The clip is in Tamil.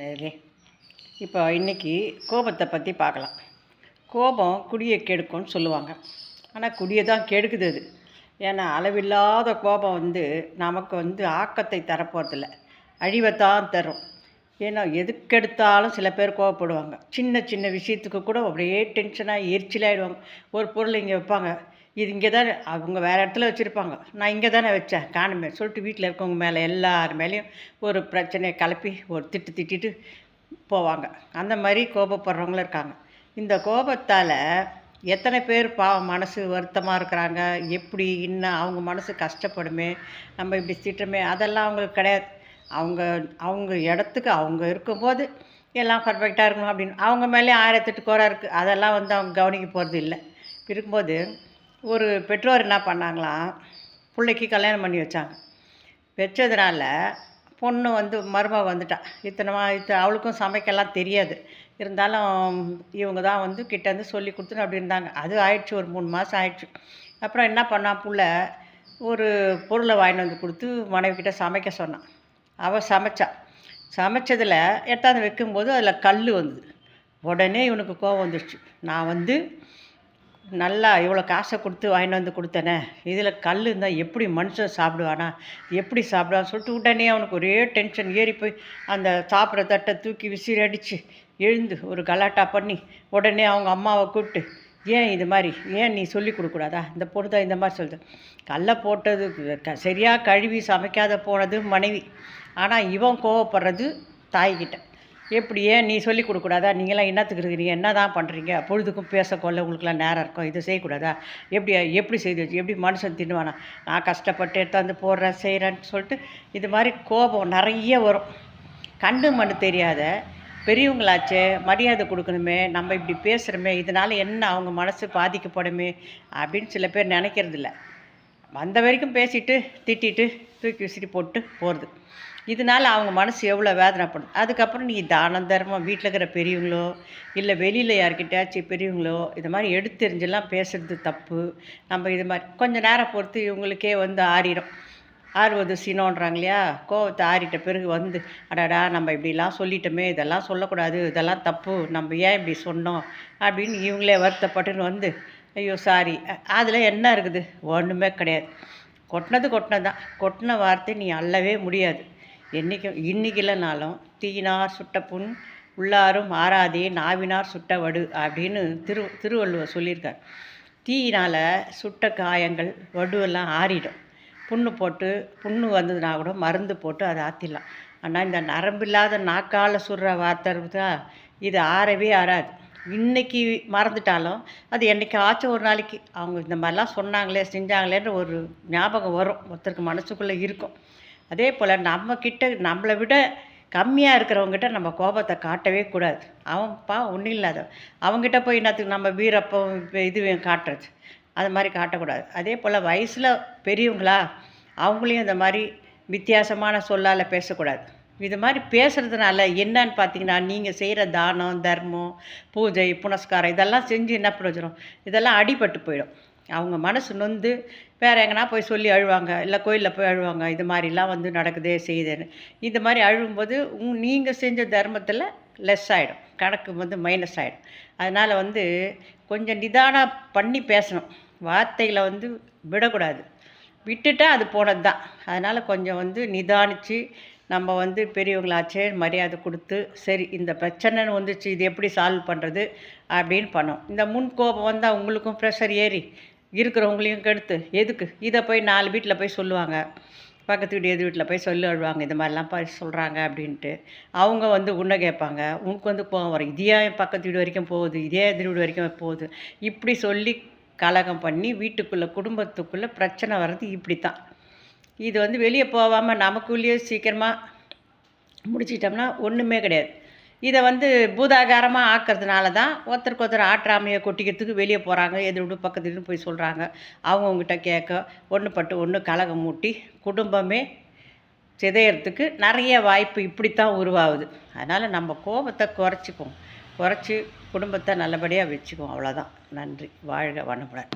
நேரே. இப்போ இன்றைக்கி கோபத்தை பற்றி பார்க்கலாம். கோபம் குடியை கெடுக்கும்னு சொல்லுவாங்க. ஆனால் குடியை தான் கெடுக்குது அது. ஏன்னா அளவில்லாத கோபம் வந்து நமக்கு வந்து ஆக்கத்தை தரப்போறதில்ல. அழிவைத்தான் தரும். ஏன்னா எதுக்கெடுத்தாலும் சில பேர் கோவப்படுவாங்க. சின்ன சின்ன விஷயத்துக்கு கூட அப்படியே டென்ஷனாக எரிச்சலாகிடுவாங்க ஒரு பொருள் இங்கே வைப்பாங்க. இது இங்கே தான் அவங்க வேறு இடத்துல வச்சுருப்பாங்க. நான் இங்கே தானே வச்சேன். காணுமே சொல்லிட்டு வீட்டில் இருக்கவங்க மேலே எல்லார் மேலேயும் ஒரு பிரச்சனையை கிளப்பி ஒரு திட்டு திட்டிட்டு போவாங்க. அந்த மாதிரி கோபப்படுறவங்களும் இருக்காங்க. இந்த கோபத்தால் எத்தனை பேர் பாவம் மனசு வருத்தமாக இருக்கிறாங்க? எப்படி இன்னும் அவங்க மனசு கஷ்டப்படுமே நம்ம இப்படி திட்டமே அதெல்லாம் அவங்களுக்கு கிடையாது. அவங்க அவங்க இடத்துக்கு அவங்க இருக்கும்போது எல்லாம் பர்ஃபெக்டாக இருக்கணும் அப்படின்னு. அவங்க மேலே ஆயிரத்தெட்டு குறை இருக்குது அதெல்லாம் வந்து அவங்க கவனிக்க போகிறது இல்லை. இருக்கும்போது ஒரு பெற்றோர் என்ன பண்ணாங்களாம் பிள்ளைக்கு கல்யாணம் பண்ணி வச்சாங்க. வச்சதுனால பொண்ணு வந்து மருமக வந்துட்டா. இத்தனை மா இத்த அவளுக்கும் சமைக்கலாம் தெரியாது. இருந்தாலும் இவங்க தான் வந்து கிட்டேருந்து சொல்லி கொடுத்துன்னு அப்படி இருந்தாங்க. அது ஆயிடுச்சு ஒரு மூணு மாதம் ஆயிடுச்சு. அப்புறம் என்ன பண்ணா புள்ள? ஒரு பொருளை வாங்கிட்டு வந்து கொடுத்து மனைவி கிட்ட சமைக்க சொன்னான் அவள் சமைச்சா. சமைச்சதில் எடுத்தாந்து வைக்கும்போது அதில் கல் வந்தது. உடனே இவனுக்கு கோவம் வந்துடுச்சு நான் வந்து நல்லா இவ்வளோ காசை கொடுத்து வாங்கிட்டு வந்து கொடுத்தனே. இதில் கல் இருந்தால் எப்படி மனுஷன் சாப்பிடுவானா? எப்படி சாப்பிடுவான் சொல்லிட்டு உடனே அவனுக்கு ஒரே டென்ஷன் ஏறி போய் அந்த சாப்பிட்ற தட்டை தூக்கி விசிறி அடித்து எழுந்து ஒரு கலாட்டா பண்ணி உடனே அவங்க அம்மாவை கூப்பிட்டு ஏன் இது மாதிரி? ஏன் நீ சொல்லி கொடுக்கூடாதா இந்த பொண்ணு தான் இந்த மாதிரி சொல்லுது. கல்லை போட்டது க சரியாக கழுவி சமைக்காத போனது மனைவி. ஆனால் இவன் கோவப்படுறது தாய்கிட்ட. எப்படியே நீ சொல்லி கொடுக்கூடாதா நீங்களாம் என்னத்துக்கு இருக்கிறீங்க? என்ன தான் பண்ணுறீங்க பொழுதுக்கும் பேசக்கொள்ள உங்களுக்குலாம் நேரம் இருக்கும். இது செய்யக்கூடாதா? எப்படி எப்படி செய்து வச்சு எப்படி மனுஷன் தின்னுவானா? நான் கஷ்டப்பட்டு எடுத்தாந்து போடுறேன் செய்கிறேன்னு சொல்லிட்டு இது மாதிரி கோபம் நிறைய வரும். கண்டு மண்ணு தெரியாத பெரியவங்களாச்சே மரியாதை கொடுக்கணுமே நம்ம இப்படி பேசுகிறோமே இதனால் என்ன அவங்க மனசு பாதிக்கப்படுமே அப்படின்னு சில பேர் நினைக்கிறதில்ல. வந்த வரைக்கும் பேசிட்டு திட்டிட்டு தூக்கி விசிறி போட்டு போகிறது இதனால் அவங்க மனசு எவ்வளோ வேதனைப்படும். அதுக்கப்புறம் நீ தானம் தர்மம் வீட்டில் இருக்கிற பெரியவங்களோ இல்லை வெளியில் யார்கிட்டயாச்சும் பெரியவங்களோ இது மாதிரி எடுத்தெறிஞ்செல்லாம் பேசுகிறது தப்பு. நம்ம இது மாதிரி கொஞ்சம் நேரம் பொறுத்து இவங்களுக்கே வந்து ஆறிடும் ஆறுவது சினோன்றாங்க இல்லையா? கோவத்தை ஆறிட்ட பிறகு வந்து அடாடா நம்ம இப்படிலாம் சொல்லிட்டோமே இதெல்லாம் சொல்லக்கூடாது இதெல்லாம் தப்பு நம்ம ஏன் இப்படி சொன்னோம் அப்படின்னு இவங்களே வருத்தப்பட்டுன்னு வந்து ஐயோ சாரி அதில் என்ன இருக்குது? ஒன்றுமே கிடையாது. கொட்டினது கொட்டினது தான் கொட்டின வார்த்தை நீ அள்ளவே முடியாது. என்றைக்கும் இன்னைக்கு இல்லைனாலும் தீயினார் சுட்ட புண் உள்ளாரும் ஆறாதே நாவினார் சுட்ட வடு அப்படின்னு திரு திருவள்ளுவர் சொல்லியிருக்கார். தீயினால் சுட்ட காயங்கள் வடுவெல்லாம் ஆறிடும். புண்ணு போட்டு புண்ணு வந்ததுனா கூட மருந்து போட்டு அதை ஆற்றிடலாம் ஆனால் இந்த நரம்பில்லாத நாக்கால் சுடுற வார்த்தை இருக்குதா? இது ஆறவே ஆறாது. இன்றைக்கி மறந்துட்டாலும் அது என்றைக்காச்சும் ஒரு நாளைக்கு. அவங்க இந்த மாதிரிலாம் சொன்னாங்களே செஞ்சாங்களேன்ற ஒரு ஞாபகம் வரும். ஒருத்தருக்கு மனசுக்குள்ளே இருக்கும். அதே போல் நம்மக்கிட்ட நம்மளை விட கம்மியாக இருக்கிறவங்ககிட்ட நம்ம கோபத்தை காட்டவே கூடாது. அவன்ப்பா ஒன்றும் இல்லாத அவங்ககிட்ட போய் என்னத்துக்கு நம்ம வீரப்பம் இது காட்டுறது? அது மாதிரி காட்டக்கூடாது. அதே போல் வயசில் பெரியவங்களா அவங்களையும் இந்த மாதிரி வித்தியாசமான சொல்லால் பேசக்கூடாது. இது மாதிரி பேசுகிறதுனால என்னன்னு பார்த்தீங்கன்னா நீங்கள் செய்கிற தானம் தர்மம் பூஜை புனஸ்காரம் இதெல்லாம் செஞ்சு என்ன பிரயோஜனம்? இதெல்லாம் அடிபட்டு போயிடும். அவங்க மனசு நொந்து வேறு எங்கன்னா போய் சொல்லி அழுவாங்க இல்லை கோயிலில் போய் அழுவாங்க இது மாதிரிலாம் வந்து நடக்குதே செய்யுதுன்னு. இந்த மாதிரி அழுகும்போது நீங்கள் செஞ்ச தர்மத்தில் லெஸ் ஆகிடும் கணக்கு வந்து மைனஸ் ஆகிடும் அதனால் வந்து கொஞ்சம் நிதானம் பண்ணி பேசணும். வார்த்தைகளை வந்து விடக்கூடாது. விட்டுட்டா அது போனது தான் அதனால் கொஞ்சம் வந்து நிதானித்து நம்ம வந்து பெரியவங்களாச்சே மரியாதை கொடுத்து சரி இந்த பிரச்சனைன்னு வந்துச்சு இது எப்படி சால்வ் பண்ணுறது அப்படின்னு பண்ணோம். இந்த முன் கோபம் வந்தால் உங்களுக்கும் ப்ரெஷர் ஏறி இருக்கிறவங்களையும் கெடுத்து எதுக்கு? இதை போய் நாலு வீட்டில் போய் சொல்லுவாங்க. பக்கத்து வீடு எது வீட்டில் போய் சொல்லி அழுவாங்க இந்த மாதிரிலாம் போய் சொல்கிறாங்க அப்படின்ட்டு. அவங்க வந்து உன்னை கேட்பாங்க. உனக்கு வந்து கோவம் வரும். இதே பக்கத்து வீடு வரைக்கும் போகுது? இதே எதிர் வீடு வரைக்கும் போகுது? இப்படி சொல்லி கலகம் பண்ணி வீட்டுக்குள்ளே குடும்பத்துக்குள்ளே பிரச்சனை வர்றது இப்படி தான் இது வந்து வெளியே போகாமல் நமக்குள்ளேயே சீக்கிரமாக முடிச்சிட்டோம்னா ஒன்றுமே கிடையாது. இதை வந்து பூதாகாரமாக ஆக்கிறதுனால தான் ஒருத்தருக்கு ஒருத்தர் ஆற்றாமையை கொட்டிக்கிறதுக்கு வெளியே போகிறாங்க எதிர்விட்டு பக்கத்துலேருந்து போய் சொல்கிறாங்க அவங்கவுங்ககிட்ட கேட்க ஒன்று பட்டு ஒன்று கலகம் மூட்டி குடும்பமே சிதையறதுக்கு நிறைய வாய்ப்பு இப்படித்தான் உருவாகுது. அதனால் நம்ம கோபத்தை குறைச்சிக்குவோம். குறைச்சி குடும்பத்தை நல்லபடியாக வச்சுக்குவோம். அவ்வளோதான் நன்றி. வாழ்க வனமுடன்